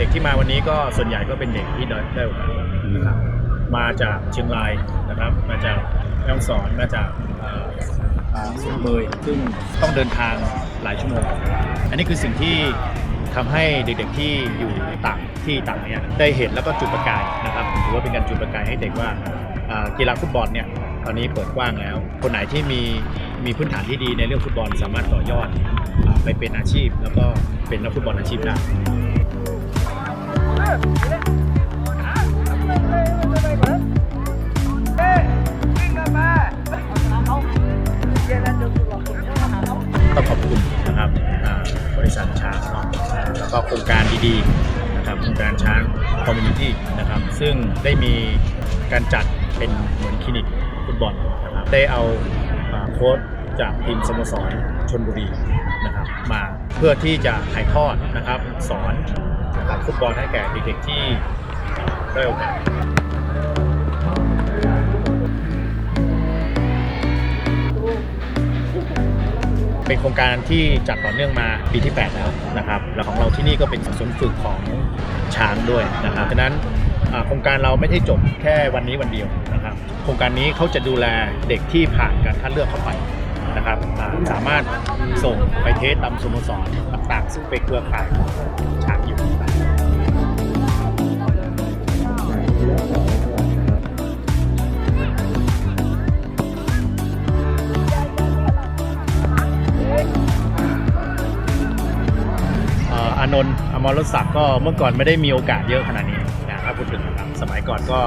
ด็กที่มาวันนี้ก็ส่วนใหญ่ก็เป็นเด็กที่ได้ได้โอกาสนะครับมาจากเชียงรายนะครับ มาจากแม่ฮ่องสอนมาจากเอ่อเอ่อสุเมยซึ่งต้องเดินทางหลายชั่วโมง อันนี้คือสิ่งที่ทำให้เด็กๆที่อยู่ต่างที่ต่างเนี่ยได้เห็นแล้วก็จุดประกายนะครับถือว่าเป็นการจุดประกายให้เด็กว่าอ่ากีฬาฟุตบอลเนี่ยตอนนี้เปิดกว้างแล้ว คนไหนที่มีมีพื้นฐานที่ดีในเรื่องฟุตบอลสามารถต่อยอดอาไปเป็นอาชีพ แล้วก็เป็นนักฟุตบอลอาชีพได้ ต้องขอบคุณนะครับบริษัทช้างเนาะแล้วก็โครงการดีๆนะครับโครงการช้างคอมมูนิตี้นะครับซึ่งได้มีการจัดเป็นเหมือนคลินิกฟุตบอลนะครับได้เอาอ่าโค้ชจากทีมสโมสรชนบุรีนะครับมาเพื่อที่จะถ่ายทอดนะครับสอน นะครับฟุตบอลให้แก่เด็กๆที่ได้โอกาสเป็นโครงการที่จัดต่อเนื่องมาปีที่ 8 แล้วนะครับแล้วของเราที่นี่ก็เป็นศูนย์ฝึกของช้างด้วยนะครับฉะนั้นโครงการเราไม่ได้จบแค่วันนี้วันเดียวนะครับ โครงการนี้เขาจะดูแลเด็กที่ผ่านการคัดเลือกเข้าไปนะครับสามารถส่งไปเทสตามสโมสรต่างๆซึ่งเป็นเครือข่ายของช้างอยู่เอ่อานนท์อมรรศักดิ์ก็เมื่อก่อนไม่ได้มีโอกาสเยอะขนาดนี้นะถ้าพูดถึงนะครับสมัยก่อนก็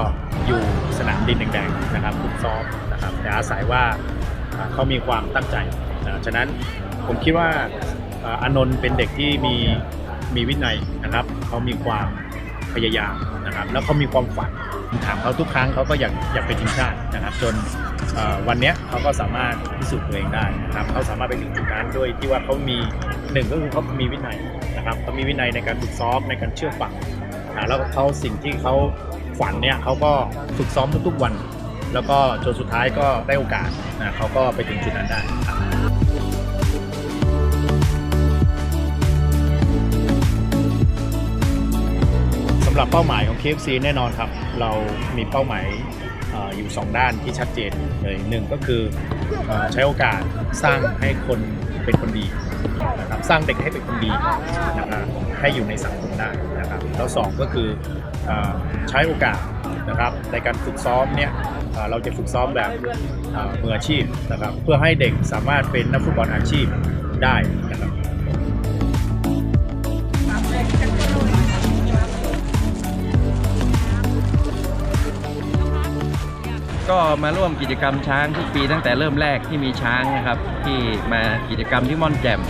อยู่สนามดินแดงๆนะครับฝึกซ้อมนะครับแต่อาศัยว่าเขามีความตั้งใจนะฉะนั้นผมคิดว่าอานนท์เป็นเด็กที่มีมีวินัยนะครับเขามีความพยายามนะครับแล้วเขามีความฝันถามเขาทุกครั้งเขาก็อยากอยากเป็นทีมชาตินะครับ จน วันนี้เขาก็สามารถพิสูจน์ตัวเองได้นะครับเขาสามารถไปถึงจุดนั้นด้วยที่ว่าเขามีหนึ่งก็คือเขามีวินัยนะครับเขามีวินัยในการฝึกซ้อมในการเชื่อฟังแล้วเขาสิ่งที่เขาฝันเนี่ยเขาก็ฝึกซ้อมทุกๆวัน แล้วก็จนสุดท้ายก็ได้โอกาสนะเขาก็ไปถึงจุดนั้นได้ครับสำหรับเป้าหมายของ KFC แน่นอนครับ เรามีเป้าหมาย อยู่ 2 ด้านที่ชัดเจนเลยหนึ่งก็คืออใช้โอกาสสร้างให้คนเป็นคนดีนะครับสร้างเด็กให้เป็นคนดีนะครับให้อยู่ในสังคมได้นะครับแล้วสองก็คืออใช้โอกาสนะครับในการฝึกซ้อมเนี่ยเราจะฝึกซ้อมแบบมืออาชีพนะครับเพื่อให้เด็กสามารถเป็นนักฟุตบอลอาชีพได้นะครับ ก็มาร่วมกิจกรรมช้างทุกปีตั้งแต่เริ่มแรกที่มีช้างนะครับ ที่มากิจกรรมที่ม่อนแจ่ม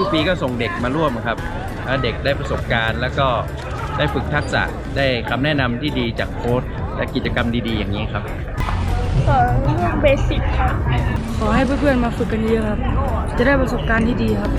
ทุกๆปีก็ส่งเด็กมาร่วมครับแล้วเด็กได้ประสบการณ์แล้วก็ได้ฝึกทักษะได้คำแนะนำที่ดีจากโค้ชและกิจกรรมดีๆ อย่างนี้ครับสอนเรื่องเบสิกครับ ขอให้เพื่อนๆมาฝึกกันเยอะครับ จะได้ประสบการณ์ที่ดีครับ